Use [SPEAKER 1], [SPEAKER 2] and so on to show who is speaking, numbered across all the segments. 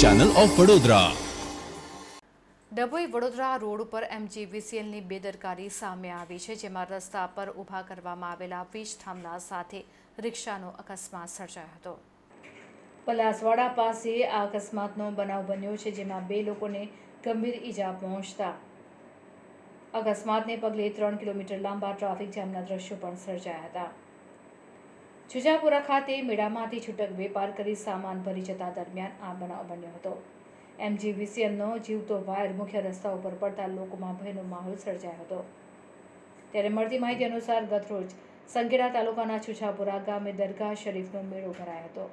[SPEAKER 1] Channel of Vadodara
[SPEAKER 2] Dabhoi Vadodara road ઉપર એમજીવીસીએલની બેદરકારી સામે આવી છે, જેમાં રસ્તા પર ઊભા કરવામાં આવેલા વીજ થાંભલા સાથે રિક્ષાનો અકસ્માત સર્જાયો હતો. પલાસવાડા પાસે આ અકસ્માતનો બનાવ બન્યો છે, જેમાં બે લોકોને ગંભીર ઈજા પહોંચતા. અકસ્માતને પગલે ત્રણ કિલોમીટર લાંબા ટ્રાફિક જામના દ્રશ્યો પણ સર્જાયા હતા. છુજાપુરા ખાતે મેળામાંથી છૂટક વેપાર કરી સામાન ભરી જતા દરમિયાન આ બનાવ બન્યો હતો. એમજીવીસીએલનો જીવતો વાયર મુખ્ય રસ્તા ઉપર પડતા લોકોમાં ભયનો માહોલ સર્જાયો હતો. ત્યારે મળતી માહિતી અનુસાર ગતરોજ સંગેડા તાલુકાના છુછાપુરા ગામે દરગાહ શરીફનો મેળો ભરાયો હતો.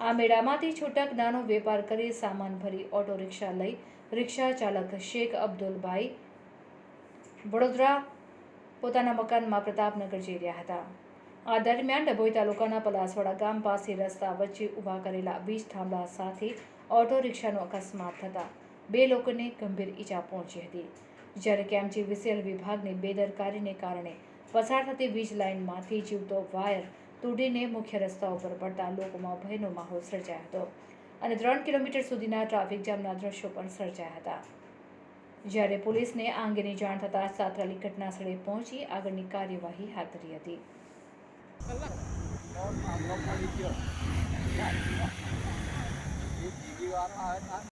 [SPEAKER 2] આ મેળામાંથી છૂટક નાનો વેપાર કરી સામાન ભરી ઓટો રિક્ષા લઈ રિક્ષા ચાલક શેખ અબ્દુલભાઈ વડોદરા પોતાના મકાનમાં પ્રતાપનગર જઈ રહ્યા હતા. આ દરમિયાન ડભોઈ તાલુકાના પલાસવાડા ગામ પાસે રસ્તા વચ્ચે ઊભા કરેલા વીજ થાંભલા સાથે ઓટો રિક્ષાનો અકસ્માત થતાં બે લોકોને ગંભીર ઈજા પહોંચી હતી. જ્યારે કે વિસેલ વિભાગની બેદરકારીને કારણે પસાર થતી વીજ લાઇનમાંથી જીવતો વાયર તૂટીને મુખ્ય રસ્તા ઉપર પડતા લોકોમાં ભયનો માહોલ સર્જાયો હતો અને ત્રણ કિલોમીટર સુધીના ટ્રાફિક જામના દ્રશ્યો પણ સર્જાયા હતા. જ્યારે પોલીસને આ અંગેની જાણ થતાં સાત્રાલી ઘટના સ્થળે પહોંચી આગળની કાર્યવાહી હાથ ધરી હતી.
[SPEAKER 3] આવે